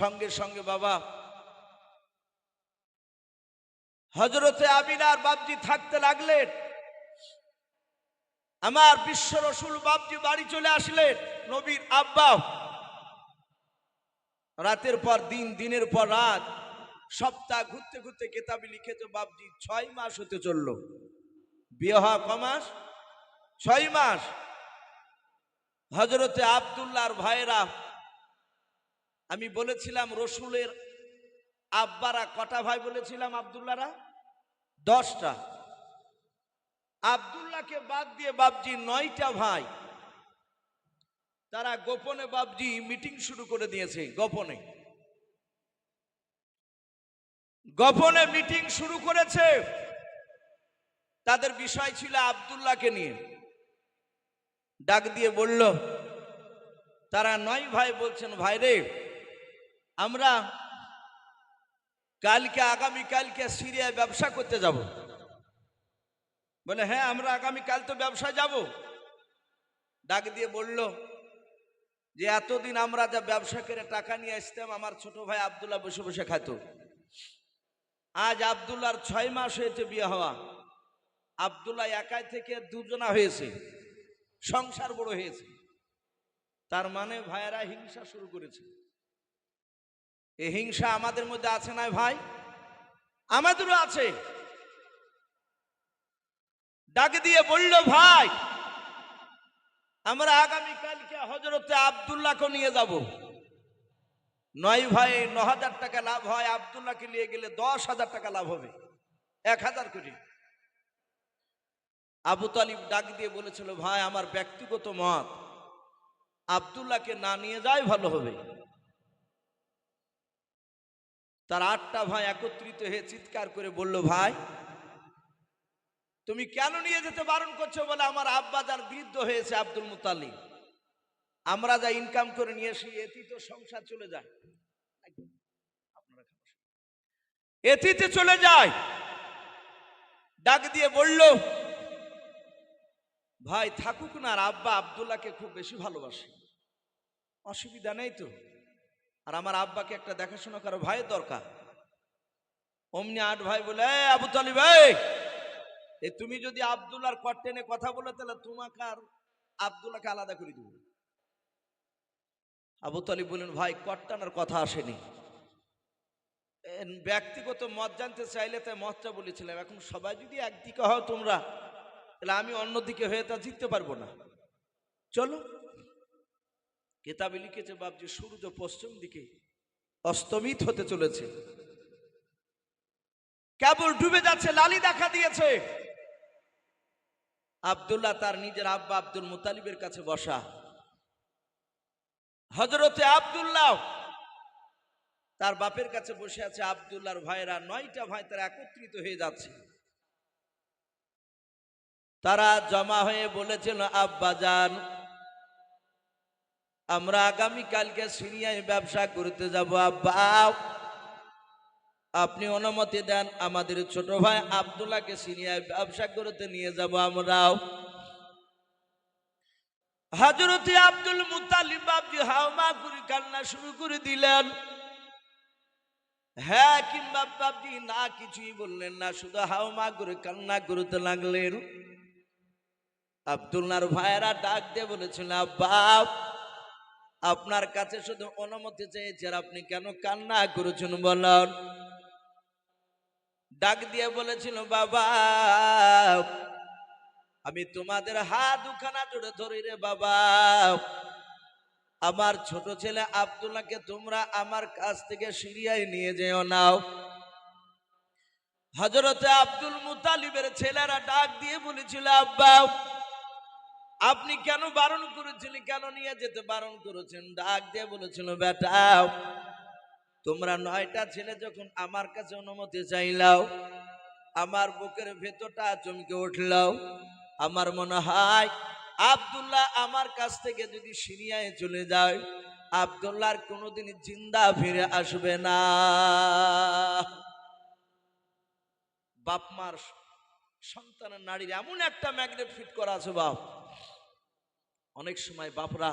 সঙ্গে সঙ্গে বাবা হজরতে আমিনার বাবজি থাকতে লাগলেন। আমার বিশ্ব রসুল বাবজি বাড়ি চলে আসলেন, নবীর আব্বা। রাতের পর দিন, দিনের পর রাত, সপ্তাহ ঘুরতে ঘুরতে কেতাবে লিখেছে বাবজি ছয় মাস হতে চলল। বিয়ে হওয়া ক ছয় মাস। হজরতে আবদুল্লাহর ভাইরা আমি বলেছিলাম রসুলের আব্বারা কটা ভাই বলেছিলাম আবদুল্লারা দশটা। আবদুল্লাহকে বাদ দিয়ে বাবজি নয়টা ভাই। তারা গোপনে বাবজি মিটিং শুরু করে দিয়েছে, গোপনে। গোপনে মিটিং শুরু করেছে। তাদের বিষয় ছিল আবদুল্লাহকে নিয়ে। ডাক দিয়ে বলল, তারা নয় ভাই বলছেন, ভাই রে আমরা কালকে আগামী কালকে সিরিয়ায় ব্যবসা করতে যাব। বলে হ্যাঁ আমরা আগামী কাল তো ব্যবসা যাব। ডাক দিয়ে বলল, যে এতদিন আমরা যা ব্যবসা করে টাকা নিয়ে আসতাম, আমার ছোট ভাই আবদুল্লাহ বসে বসে খাতো আজ আবদুল্লাহর ছয় মাস হয়েছে বিয়ে হওয়া। আবদুল্লাহ একাই থেকে দুজনা হয়েছে, সংসার বড় হয়েছে। তার মানে ভাইয়েরা হিংসা শুরু করেছে। এই হিংসা আমাদের মধ্যে আছে না ভাই? আমাদেরও আছে। ডাক দিয়ে বলল, ভাই, আমরা আগামী কালকে হজরতে আবদুল্লাহকে নিয়ে যাব। নয় ভাই ন হাজার টাকা লাভ হয়, আবদুল্লাহকে নিয়ে গেলে দশ হাজার টাকা লাভ হবে। এক হাজার কোটি আবু তালিব ডাক দিয়ে বলেছিল, ভাই, আমার ব্যক্তিগত মত, আবদুল্লাহকে না নিয়ে যাই ভালো হবে। তার আটটা ভাই একত্রিত হয়ে চিৎকার করে বলল, ভাই, তুমি কেন নিয়ে যেতে বারণ করছ বলে আমার আব্বা যার বৃদ্ধ হয়েছে আব্দুল মুতালিব? আমরা যা ইনকাম করে নিয়ে আসি এটি তো সংসার চলে যায়। এটিতে চলে যায়। ডাক দিয়ে বলল, ভাই, থাকুক না, আর আব্বা আবদুল্লাহকে খুব বেশি ভালোবাসে। অসুবিধা নেই তো? আর আমার আব্বাকে একটা দেখাশোনা করার ভাইয়ের দরকার। অমনি আট ভাই বলে, "এই আবু তালিব, এই! এই তুমি যদি আবদুল্লাহর কট টেনে কথা বলে, তাহলে তোমাকে আর আবদুল্লাহকে আলাদা করে দেবো। আবু তালিব বললেন, ভাই টানার কথা আসেনি। ব্যক্তিগত মত জানতে চাইলে তাই মতটা বলেছিলাম। এখন সবাই যদি একদিকে হও তোমরা, তাহলে আমি অন্যদিকে হয়ে তা জিততে পারব না। চলো। কেতাবে লিখেছে বাবজি সূর্য পশ্চিম দিকে অস্তমিত হতে চলেছে। কেবল ডুবে যাচ্ছে, লালি দেখা দিয়েছে। আব্দুল্লাহ তার নিজের আব্বা আব্দুল মুতালিবের কাছে বসা। হজরতে আব্দুল্লাহ তার বাপের কাছে বসে আছে, আব্দুল্লাহর ভাইরা নয়টা ভাই তারা একত্রিত হয়ে যাচ্ছে। তারা জমা হয়ে বলেছিল, আব্বা যান আমরা আগামী কালকে সিরিয়ায় ব্যবসা করতে যাব, আব্বা। আপনি অনুমতি দেন, আমাদের ছোট ভাই আব্দুল্লাহকে সিরিয়ায় ব্যবসা করতে নিয়ে যাব আমরাও হাজরতি আব্দুল মুতালিব বাবজি হাওমা করে কান্না শুরু করে দিলেন। হ্যাঁ কিংবা বাবজি না কিছুই বললেন না, শুধু হাওমা করে কান্না করতে লাগলেন। আব্দুল্লাহর ভাইয়েরা ডাক দিয়ে বলেছিল আব্বা আপনার কাছে শুধু অনুমতি চেয়েছেন, আপনি কেন কান্না করেছেন বলুন? ডাক দিয়ে বলেছিল, বাবা, আমি তোমাদের হাত দুখানা জুড়ে ধরি রে বাবা। আমার ছোট ছেলে আব্দুল্লাহকে তোমরা আমার কাছ থেকে সিরিয়ায় নিয়ে যেও নাও। হজরতে আব্দুল মুতালিবের ছেলেরা ডাক দিয়ে বলেছিল, আব্বা আপনি কেন বারণ করেছিলেন কেন নিয়ে যেতে বারণ করেছেন? ডাক দিয়ে বলেছিল, বেটা, তোমরা নয়টা ছেলে যখন আমার কাছে অনুমতি চাইলাও, আমার বুকের ভেতরটা চমকে উঠলাও। আমার মনে হয় আবদুল্লাহ আমার কাছ থেকে যদি সিরিয়ায় চলে যায় আব্দুল্লাহর কোনোদিন জিন্দা ফিরে আসবে না। বাপ মার সন্তানের নারীর এমন একটা ম্যাগনেট ফিট করা আছে বাপ। অনেক সময় বাপরা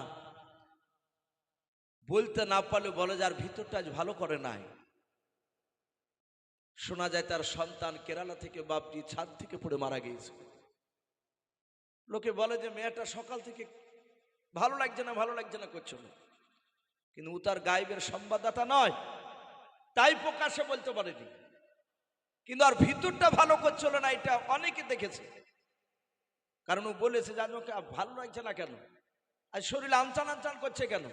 বলতে না পারলে বলে যার ভিতরটা আজ ভালো করে নাই। শোনা যায় তার সন্তান কেরালা থেকে বাপটি ছাদ থেকে পড়ে মারা গিয়েছে। লোকে বলে যে, মেয়েটা সকাল থেকে ভালো লাগছে না, ভালো লাগছে না, করছ না। কিন্তু ও তার গাইবের সংবাদদাতা নয়, তাই প্রকাশে বলতে পারেনি। কিন্তু আর ভিতরটা ভালো করছিল না, এটা অনেকে দেখেছে। কারণ ও বলেছে ওকে আর ভালো লাগছে না কেন? আর শরীর আনচান আনচান করছে কেন?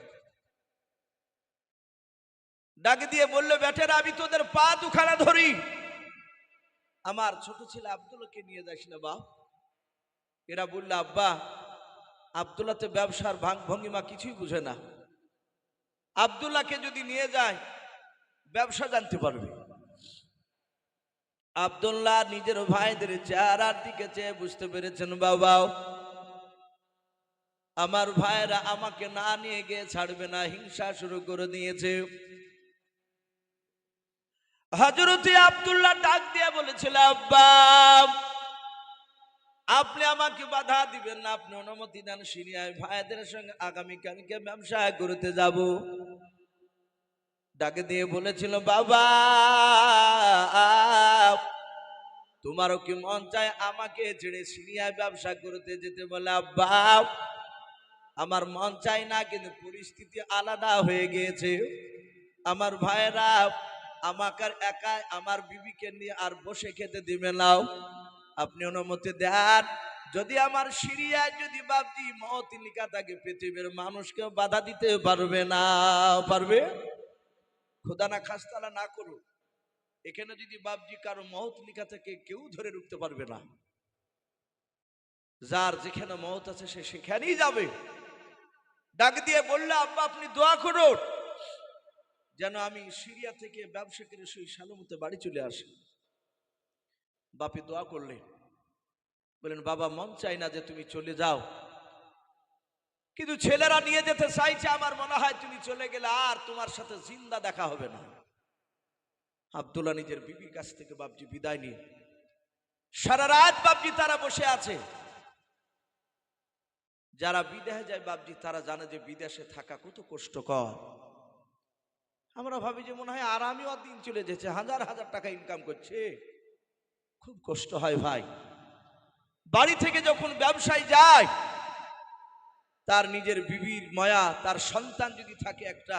ডাক দিয়ে বলল, বেটারা, আমি তোদের পা দুখানা ধরি। আমার ছোট ছেলে আব্দুলকে নিয়ে যাস না, বাপ। এরা বলল, আব্বা আবদুল্লাহ তো ব্যবসার ভাঙ ভঙ্গিমা কিছুই বুঝে না। আবদুল্লাহকে যদি নিয়ে যায়, ব্যবসা জানতে পারবে। আবদুল্লাহ নিজের ভাইদের চেহারার দিকে চেয়ে বুঝতে পেরেছেন, বাবাও। আমার ভাইরা আমাকে না নিয়ে গিয়ে ছাড়বে না, হিংসা শুরু করে দিয়েছে। হজরতি আবদুল্লাহ ডাক দিয়ে বলেছিল, আব্বা, আপনি আমাকে বাধা দিবেন না, আপনি অনুমতি দেন, সিরিয়ায় ভাইদের সঙ্গে আগামীকালকে ব্যবসা করতে যাব। ডাকে দিয়ে বলেছিল, বাবা, তোমারও কি মন চায় আমাকে ছেড়ে সিরিয়ায় ব্যবসা করতে যেতে বলে? আব্বা আমার মন চায় না, কিন্তু পরিস্থিতি আলাদা হয়ে গিয়েছে। আমার ভাইরা আমাকে একা আমার বিবিকে নিয়ে আর বসে খেতে দিবে নাও আপনি অনুমতি দেন। যদি আমার সিরিয়ায় যদি বাপজি মত লিখা থাকে, পৃথিবীর মানুষকে বাধা দিতে পারবে না। পারবে? খোদা না খাস্তালা না করুক। এখানে যদি বাপজি কারও মহৎ লিখা থাকে, কেউ ধরে রুখতে পারবে না। যার যেখানে মহৎ আছে, সে সেখানেই যাবে। ডাক দিয়ে বললে, আব্বা, আপনি দোয়া করুন। যেন আমি সিরিয়া থেকে ব্যবসা করে সেই সালমতে বাড়ি চলে আসি। বাপি দোয়া করলে বলেন বাবা, মন চাই না যে তুমি চলে যাও। কিন্তু ছেলেরা নিয়ে যেতে চাইছে, আমার মনে হয় তুমি চলে গেলে আর তোমার সাথে জিন্দা দেখা হবে না। আবদুল্লাহ নিজের বিবির কাছ থেকে বাপজি বিদায় নিয়ে, সারা রাত বাপজি তারা বসে আছে। যারা বিদেশে যায় বাপজি, তারা জানে যে বিদেশে থাকা কত কষ্টকর। আমরা ভাবি যে মনে হয় আরামই দিন চলে যেছে, হাজার হাজার টাকা ইনকাম করছে। খুব কষ্ট হয় ভাই। বাড়ি থেকে যখন ব্যবসায় যায়, তার নিজের বিবির মায়া, তার সন্তান যদি থাকে একটা,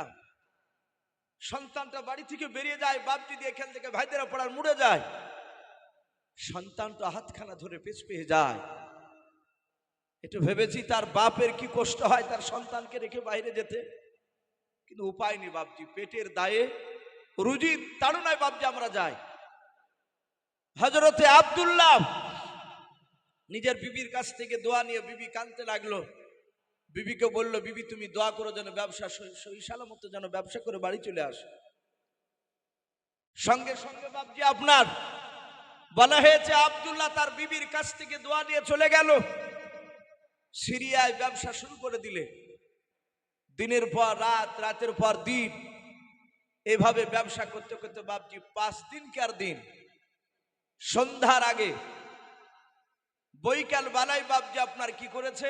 সন্তানটা বাড়ি থেকে বেরিয়ে যায়, বাপ যদি এখান থেকে ভাইদেরা পড়ার মুড়ে যায়, সন্তানটা হাতখানা ধরে পেছ পেয়ে যায়। একটু ভেবেছি তার বাপের কি কষ্ট হয় তার সন্তানকে রেখে বাইরে যেতে। কিন্তু উপায় নেই বাপজি, পেটের দায়ে রুজি তাড়নায় বাপজি আমরা যাই। হজরতে আবদুল্লাহ নিজের বিবির কাছ থেকে দোয়া নিয়ে বিবি কানতে লাগল। বিবিকে বলল, বিবি, তুমি দোয়া করো যেন ব্যবসা সহি সালামত যেন ব্যবসা করে বাড়ি চলে আসে। সঙ্গে সঙ্গে বাপজি আপনার বলা হয়েছে, আবদুল্লাহ তার বিবির কাছ থেকে দোয়া নিয়ে চলে গেল। সিরিয়ায় ব্যবসা শুরু করে দিলে। দিনের পর রাত, রাতের পর দিন। এভাবে ব্যবসা করতে করতে বাপজি পাঁচ দিন কার দিন? সন্ধ্যার আগে বৈকাল বেলায় বাপজি আপনার কি করেছে?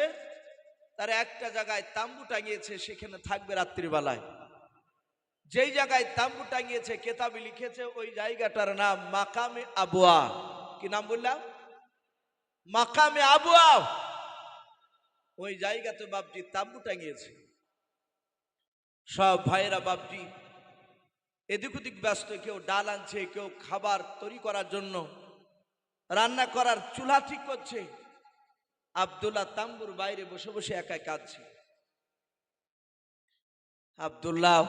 তার একটা জায়গায় তাম্বু টাঙিয়েছে, সেখানে থাকবে রাত্রিবেলায় যেই জায়গায় তাম্বু টাঙিয়েছে, কেতাবি লিখেছে, ওই জায়গাটার নাম মাকামে আবুয়া। কি নাম বললাম? মাকামে আবুয়া। ওই জায়গাতে বাপজি তাম্বু টাঙিয়েছে। সব ভাইয়েরা বাপজি, এদিক ওদিক ব্যস্ত, কেউ ডাল আনছে, কেউ খাবার তৈরি করার জন্য, রান্না করার চুলা ঠিক করছে। আবদুল্লাহ তাম্বুর বাইরে বসে বসে একাই কাঁদছে। আবদুল্লাহ,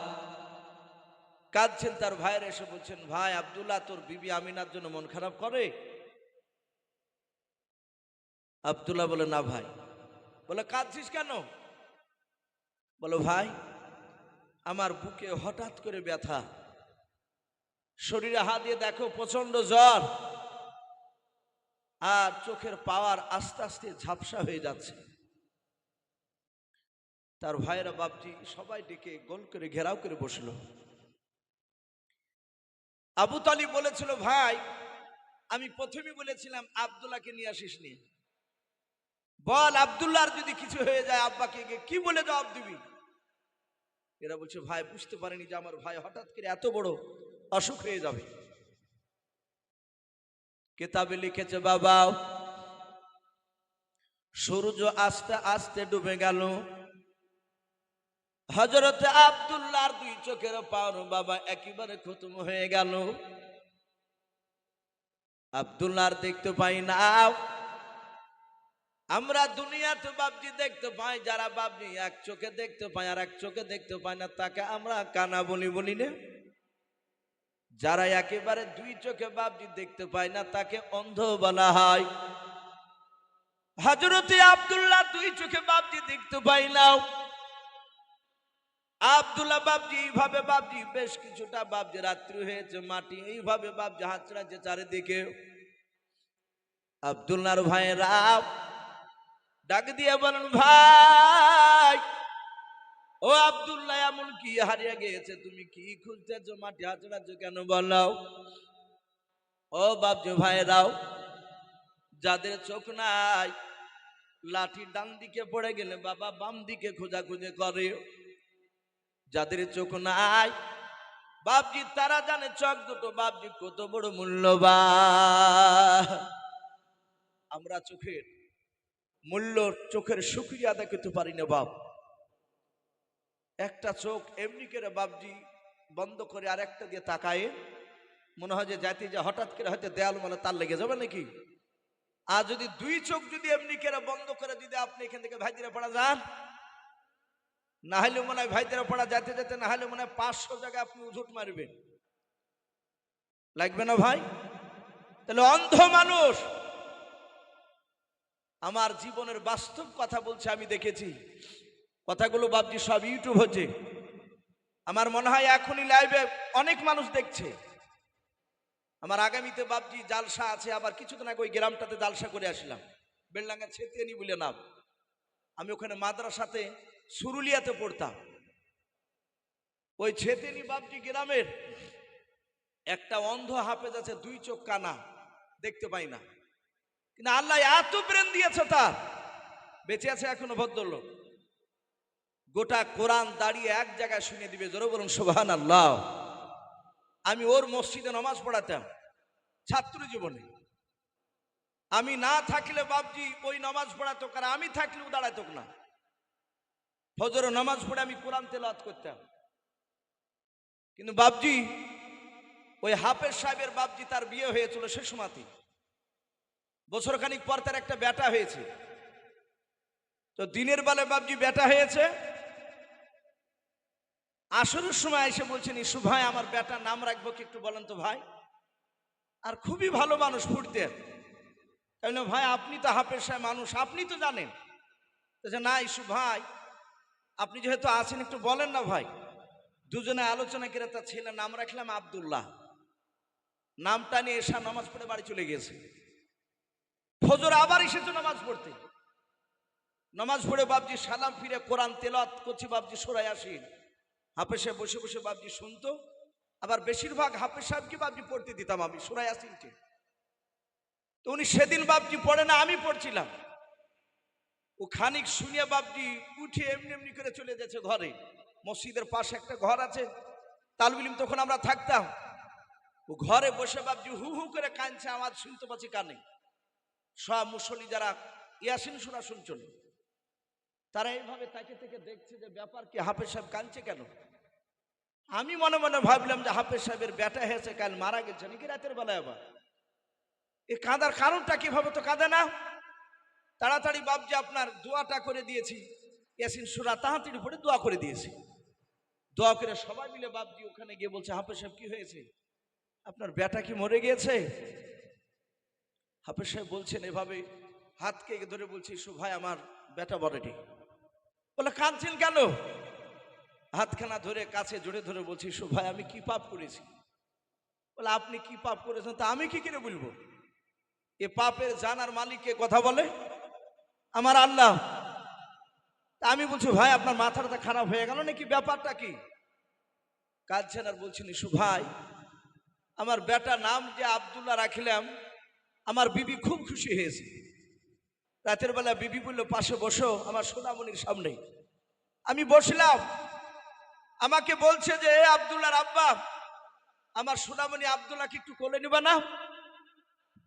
কাঁদছেন তার ভাইয়ের এসে বলছেন, ভাই, আবদুল্লাহ, তোর বিবি আমিনার জন্য মন খারাপ করে? আবদুল্লাহ বলে, না ভাই। বলে, কাঁদছিস কেন? বলো, ভাই, আমার বুকে হঠাৎ করে ব্যথা। শরীরে হাত দিয়ে দেখো প্রচণ্ড জ্বর। আর চোখের পাওয়ার আস্তে আস্তে ঝাপসা হয়ে যাচ্ছে। তার ভাইয়েরা বাপজি সবাই ডেকে গোল করে ঘেরাও করে বসল। আবু তালি বলেছিল, ভাই, আমি প্রথমে বলেছিলাম আবদুল্লাহকে নিয়ে আসিস নি বল আবদুল্লাহর যদি কিছু হয়ে যায়, আব্বাকে কি বলে জবাব দিবি? এরা বলছে, ভাই, বুঝতে পারেনি যে আমার ভাই হঠাৎ করে এত বড় অসুখ হয়ে যাবে। কেতাবে লিখেছে, বাবা, সূর্য আস্তে আস্তে ডুবে গেল। হজরত আব্দুল্লাহর দুই চোখের পাওয়ার বাবা একেবারে খতম হয়ে গেল। আব্দুল্লাহর দেখতে পাই না। আমরা দুনিয়াতে বাবজি দেখতে পাই, যারা বাবজি এক চোখে দেখতে পাই আর এক চোখে দেখতে পাই না, তাকে আমরা কানা বলি বলি না? যারা একেবারে দুই চোখে বাবজি দেখতে পায় না, তাকে অন্ধ বলা হয়। হজরতে আব্দুল্লাহ দুই চোখে বাবজি দেখতে পাই না। আব্দুল্লাহ বাবজি এইভাবে বাবজি বেশ কিছুটা বাবজি রাত্রি হয়েছে, মাটি এইভাবে বাবজি চালাচ্ছে চারিদিকে। আব্দুল্লাহর ভাই রাম ডাক দিয়ে বলেন, ভাই, ও আব্দুল্লাহ, এমন কি হারিয়ে গিয়েছে তুমি কি খুঁজতেছো? মাটি হাত চালাচ্ছ কেন? বলাও। ও বাবজি ভাই রাও যাদের চোখ নাই, লাঠি ডান দিকে পড়ে গেলে বাবা বাম দিকে খোঁজাখুঁজি করে। যাদের চোখ নাই, বাপজি, তারা জানে চোখ দুটো বাপজি কত বড় মূল্যবান। আমরা চোখের মূল্য চোখের সুক্রিয়া আদায় করতে পারি না, বাপ। একটা চোখ এমনি করে বাপজি বন্ধ করে আর একটা দিয়ে তাকায়, মনে হয় যে জাতি যে হঠাৎ করে হয়তো দেয়াল মানে তার লেগে যাবে নাকি? আর যদি দুই চোখ যদি এমনি করে বন্ধ করে যদি আপনি এখান থেকে ভাইদিরা পড়া যান, না হলে মনে হয় ভাইদেরা পড়া যেতে যেতে, না হলে মনে হয় পাঁচশো জায়গায় আপনি উজুট মারবেন। লাগবে না ভাই? তাহলে অন্ধ মানুষ আমার জীবনের বাস্তব কথা বলছে, আমি দেখেছি। কথাগুলো বাবজি সব ইউটিউব হচ্ছে। আমার মনে হয় এখনই লাইভে অনেক মানুষ দেখছে। আমার আগামীতে বাবজি জালসা আছে, আবার কিছুদিন আগে ওই গ্রামটাতে জালসা করে আসলাম। বেলডাঙ্গা ছেতিয়ানি বলে নাম। আমি ওখানে মাদ্রাসাতে, সুরুলিয়াতে পড়তাম। ওই ছেতেনি বাপটি গ্রামের একটা অন্ধ হাফেজ আছে, দুই চোখ কানা, দেখতে পাই না। কিন্তু আল্লাহ এত প্রেম দিয়েছে তার বেঁচে আছে এখনও ভদ্রলোক। গোটা কোরআন দাঁড়িয়ে এক জায়গায় শুনে দিবে, জোরে বলুন সোহান আল্লাহ আমি ওর মসজিদে নামাজ পড়াতাম, ছাত্র জীবনে। আমি না থাকলে বাপজি ওই নামাজ পড়াতো, কারণ আমি থাকলেও দাঁড়াতো না। ফজর নামাজ পড়ে আমি কোরআন তেলাওয়াত করতাম। কিন্তু বাবজি ওই হাফেজ সাহেবের বাবজি তার বিয়ে হয়েছিল সে সময়তে বছর খানিক পর তার একটা ব্যাটা হয়েছে। তো দিনের বেলায় বাপজি বেটা হয়েছে। আসরের সময় এসে বলছেন, ইসু ভাই, আমার বেটার নাম রাখব কি একটু বলেন তো ভাই? আর খুবই ভালো মানুষ ফুটতেন কেন ভাই, আপনি তো হাফেজ সাহেব মানুষ, আপনি তো জানেন। না, ইসু ভাই, আপনি যেহেতু আছেন, একটু বলেন না ভাই। দুজনে আলোচনা করে তার ছেলে নাম রাখলাম আব্দুল্লাহ। নামটা নিয়ে এসা নামাজ পড়ে বাড়ি চলে গেছে ফজর আবার এসেছে নামাজ পড়তে। নামাজ পড়ে বাবজি সালাম ফিরে, কোরআন তেলাত করছি বাবজি সরাই আসি। হাফেজ সাহেব বসে বসে বাবজি শুনতো। আবার বেশিরভাগ হাফেজ সাহেবকে বাবজি পড়তে দিতাম আমি সুরাই আসিনকে তো উনি সেদিন বাবজি পড়ে না, আমি পড়ছিলাম। ও খানিক শুনিয়া বাবজি উঠে এমনি এমনি করে চলে যাচ্ছে ঘরে। মসজিদের পাশে একটা ঘর আছে, তালবিলিম তখন আমরা থাকতাম। ও ঘরে বসে বাবজি হু হু করে কাঁদছে, আওয়াজ শুনতে পাচ্ছি কানে। সব মুসলি যারা ইয়াসিন শোনা শুনছিল তারা এইভাবে তাকে থেকে দেখছে যে ব্যাপার কি, হাফেজ সাহেব কাঁদছে কেন? আমি মনে মনে ভাবলাম যে হাফেজ সাহেবের ব্যাটা হয়েছে, কাল মারা গেছে, নাকি রাতের বেলায় আবার? এই কাঁদার কারণটা কীভাবে তো কাঁদে না? তাড়াতাড়ি বাবজি আপনার দোয়াটা করে দিয়েছি, ইয়াসিন সুরা তাড়াতাড়ি উপরে দোয়া করে দিয়েছি। দোয়া করে সবাই মিলে বাবজি ওখানে গিয়ে বলছে, হাফেজ সাহেব কি হয়েছে? আপনার ব্যাটা কি মরে গিয়েছে? হাফেজ সাহেব বলছেন, এভাবে হাতকে ধরে বলছি ভাই আমার বেটা বড়টি বলে, কাঁদছেন কেন? হাতখানা ধরে কাছে জোরে ধরে বলছি ভাই আমি কি পাপ করেছি? বলে, আপনি কি পাপ করেছেন তা আমি কি করে বলব? এ পাপের জানার মালিককে কথা বলে? আমার আল্লাহ। তা আমি বলছি, ভাই, আপনার মাথাটা খারাপ হয়ে গেল নাকি? ব্যাপারটা কি? কাঁদছেন আর বলছেন ইসু ভাই আমার বেটা নাম যে আবদুল্লাহ রাখিলাম আমার বিবি খুব খুশি হয়েছে। রাতের বেলা বিবি বলল, পাশে বসো, আমার সোনামণির সামনে। আমি বসলাম। আমাকে বলছে যে, "এ আব্দুল্লাহর আব্বা, আমার সোনামণি আব্দুল্লাহকে একটু কোলে নিবা না।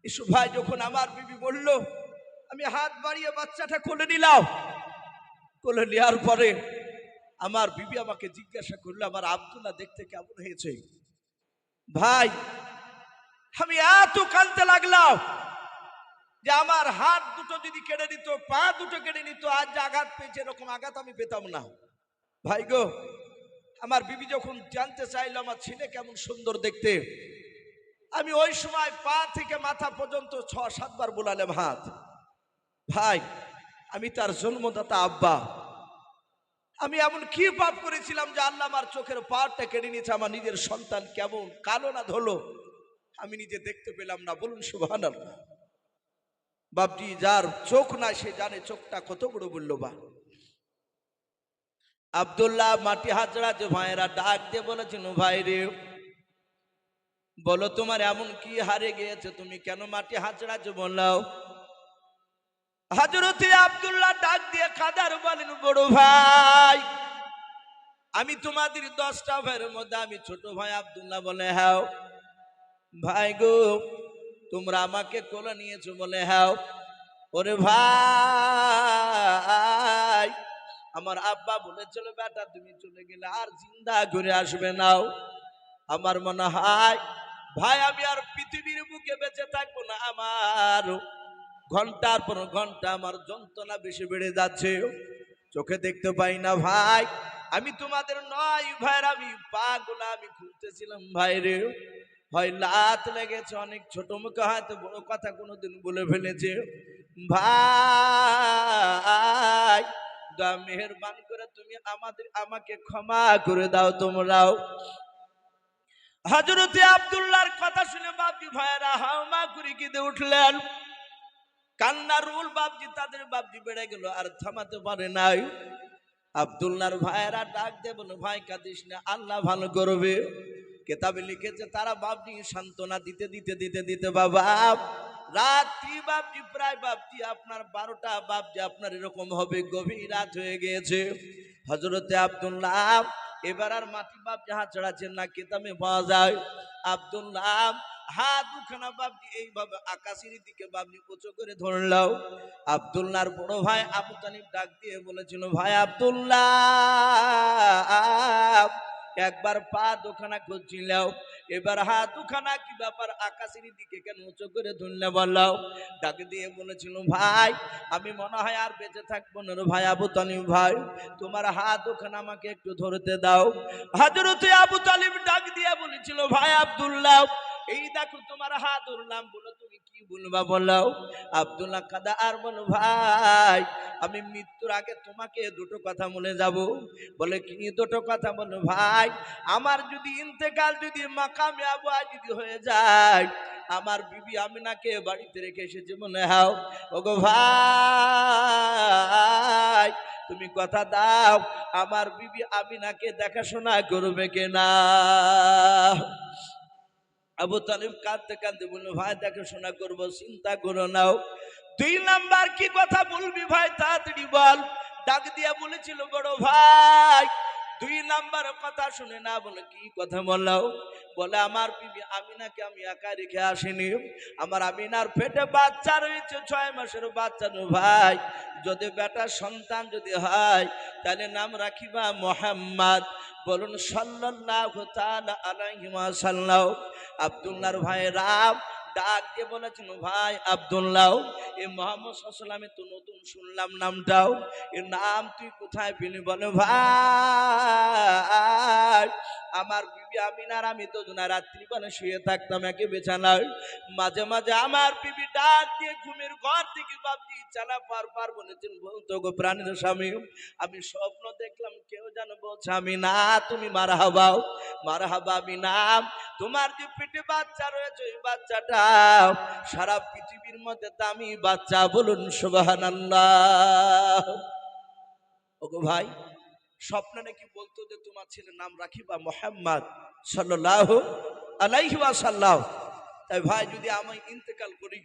ইসু ভাই যখন আমার বিবি বলল, আমি হাত বাড়িয়ে বাচ্চাটা কোলে নিলাম। কোলে নেওয়ার পরে আমার বিবি আমাকে জিজ্ঞাসা করল, আমার আব্দুল্লাহ দেখতে কেমন হয়েছে? ভাই আমি এত কানতে লাগলাম যে আমার হাত দুটো যদি কেড়ে নিত, পা দুটো কেড়ে নিত, আজ যে আঘাত পেয়েছে, এরকম আঘাত আমি পেতাম না। ভাই গো, আমার বিবি যখন জানতে চাইলো আমার ছেলে কেমন সুন্দর দেখতে, আমি ওই সময় পা থেকে মাথা পর্যন্ত ছ সাতবার বোলালাম হাত। ভাই, আমি তার জন্মদাতা আব্বা। আমি এমন কি পাপ করেছিলাম যে আল্লাহ আমার চোখের পাড়টা কেড়ে নিয়েছে, আমার নিজের সন্তান কেমন কালো না ধলো। আমি নিজে দেখতে পেলাম না, বলুন সুবাহান বাপজি যার চোখ না সে জানে চোখটা কত বড় মূল্যবান। আবদুল্লাহ মাটি হাজরা যে ভাইয়েরা ডাক দিয়ে বলেছেন ভাই রে, বলো তোমার এমন কি হারে গিয়েছে? তুমি কেন মাটি হাজরা যে বললাও? হাজরতে আবদুল্লাহ ডাক দিয়ে কাদার বলেন, বড় ভাই, আমি তোমাদের দশটা ভাইয়ের মধ্যে, আমি ছোট ভাই আবদুল্লাহ বলে হ্যাঁ ভাই গো, তোমরা আমাকে কোলে নিয়েছো বলে হ্যাঁ ওরে ভাই, আমার আব্বা বলেছিল, বেটা, তুমি চলে গেলে আর জিন্দা ঘুরে আসবে নাও আমার মনে হয়, ভাই, আমি আর পৃথিবীর বুকে বেঁচে থাকব না আমার ঘণ্টার পর ঘণ্টা আমার যন্ত্রণা বেশি বেড়ে যাচ্ছে চোখে দেখতে পাই না ভাই, আমি তোমাদের নয় ভাইয়ের, আমি পাগুলা, আমি খুলতেছিলাম ভাই রে হয় লাত লেগেছে অনেক ছোট মুখে, হয়তো বড় কথা কোনোদিন বলে ফেলেছে। ভাই মেহেরবান করে তুমি আমাদের, আমাকে ক্ষমা করে দাও তোমরাও। হজরতে আব্দুল্লাহর কথা শুনে বাপজি ভাইয়েরা হাওমা করে কেঁদে উঠলেন। কান্নার রুল বাপজি, তাদের বাপজি বেড়ে গেল, আর থামাতে পারে নাই। আব্দুল্লাহর ভাইয়েরা ডাক দে বলো, ভাই, কাঁদিস না, আল্লাহ ভালো করবে। কেতাবে লিখেছে, তারা বাপজি সান্ত্বনা দিতে দিতে দিতে দিতে বাবা রাত্রি বাপজি, প্রায় বাপজি, আপনার বারোটা বাপজি আপনার এরকম হবে, গভীর রাত হয়ে গিয়েছে। হজরতে আব্দুল্লাহ, এবার আর মাটি বাপ যাহা চড়াচ্ছেন না কেতামে পাওয়া যায়। আব্দুল্লাহ, হাত দুখানা বাপজি এইভাবে আকাশের দিকে বাপজি উঁচু করে ধরলাও আব্দুল্লাহর বড় ভাই আবু তালিব ডাক দিয়ে বলেছিল, ভাই আব্দুল্লাহ একবার পা দুখানা করছিলাম এবার হাত দুখানা কি ব্যাপার? আকাশের দিকে কেন উঁচু করে ধরলে বললাও ডাক দিয়ে বলেছিল, ভাই, আমি মনে হয় আর বেঁচে থাকব না ভাই, আবু তালিম ভাই। তোমার হাত দুখানা আমাকে একটু ধরতে দাও। হাজরতে আবু তালিম ডাক দিয়ে বলেছিল, ভাই আব্দুল্লাহ এই দেখো তোমার হাত ধরলাম বলো, তুমি কি বলবা বলো? আব্দুল্লাহ কাদা আর বলো, ভাই, আমি মৃত্যুর আগে তোমাকে দুটো কথা বলে যাব। বলে, কি দুটো কথা বলো, ভাই? আমার যদি ইন্তেকাল, যদি মাকামে আবহাওয়া যদি হয়ে যায়, আমার বিবি আমিনাকে বাড়িতে রেখে এসেছে মনে হাও ওগো, ভাই, তুমি কথা দাও, আমার বিবি আমিনাকে দেখাশোনা করবে কেনা? আবু তালিব কাঁদতে কাঁদতে বলল, ভাই দেখাশোনা করব, চিন্তা করো নাও দুই নাম্বার কি কথা বলবি ভাই? তাড়াতাড়ি বল। ডাক দিয়া বলেছিল, বড় ভাই দুই নাম্বার কথা শুনে না বলে কি কথা বললাও? বলে, আমার বিবি আমিনাকে আমি একা রেখে আসিনি। আমার আমিনার পেটে বাচ্চা রয়েছে, ছয় মাসের বাচ্চা নো ভাই। যদি বেটা সন্তান যদি হয়, তাহলে নাম রাখিবা মোহাম্মদ। বলুন, সাল্লাল্লাহু তাআলা আলাইহি ওয়াসাল্লাম। আব্দুল্লাহর ভাই রাম ডাক দিয়ে বলেছেন, ভাই আবদুল্লাহ, এ মোহাম্মদ সাল্লামে তো নতুন শুনলাম নামটাও। এর নাম তুই কোথায় পেলি? বলে, ভাই, আমার বিবি আমিনার আমি তো না রাত্রি বেলা শুয়ে থাকতাম, একে বেছানায়। মাঝে মাঝে আমার বিবি ডাক দিয়ে ঘুমের ঘর থেকে বাবজি চালা পার পার বলেছেন বলতো গো প্রাণীর স্বামী। আমি স্বপ্ন দেখলাম, কেউ যেন বলছে, আমি না, তুমি মারা হাবাও মারা হাবা আমি নাম তোমার যে পেটে বাচ্চা রয়েছে, ওই বাচ্চাটা সারা পৃথিবীর মধ্যে দামি বাচ্চা, বলুন সুবাহান ওগো ভাই, স্বপ্নে নাকি বলতো যে তোমার ছেলের নাম রাখিবা, মোহাম্মদ? সাল্লাহ আলাইহি সাল্লাহ তাই ভাই, যদি আমি ইন্তেকাল করি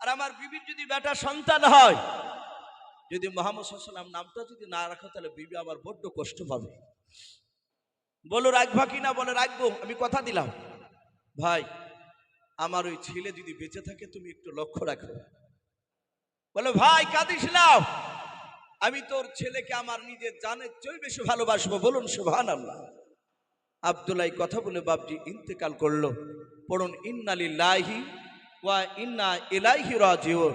আর আমার বিবির যদি বেটা সন্তান হয়, যদি মোহাম্মদ সাল্লাম নামটা যদি না রাখো, তাহলে বিবি আমার বড্ড কষ্ট পাবে। বলো, রাখবা কি না? বলে, রাখব, আমি কথা দিলাম। ভাই, আমার ওই ছেলে যদি বেঁচে থাকে, তুমি একটু লক্ষ্য রাখো। বলে, ভাই, কাঁদিস না। আমি তোর ছেলেকে আমার নিজের জানের চেয়ে বেশি ভালোবাসবো। বলুন সুভান আল্লাহ আবদুল্লাহ কথা বলে বাপজি ইন্তেকাল করল। পড়ুন ইন্নালিল্লাহি ওয়া ইন্না ইলাইহি রাজিউন।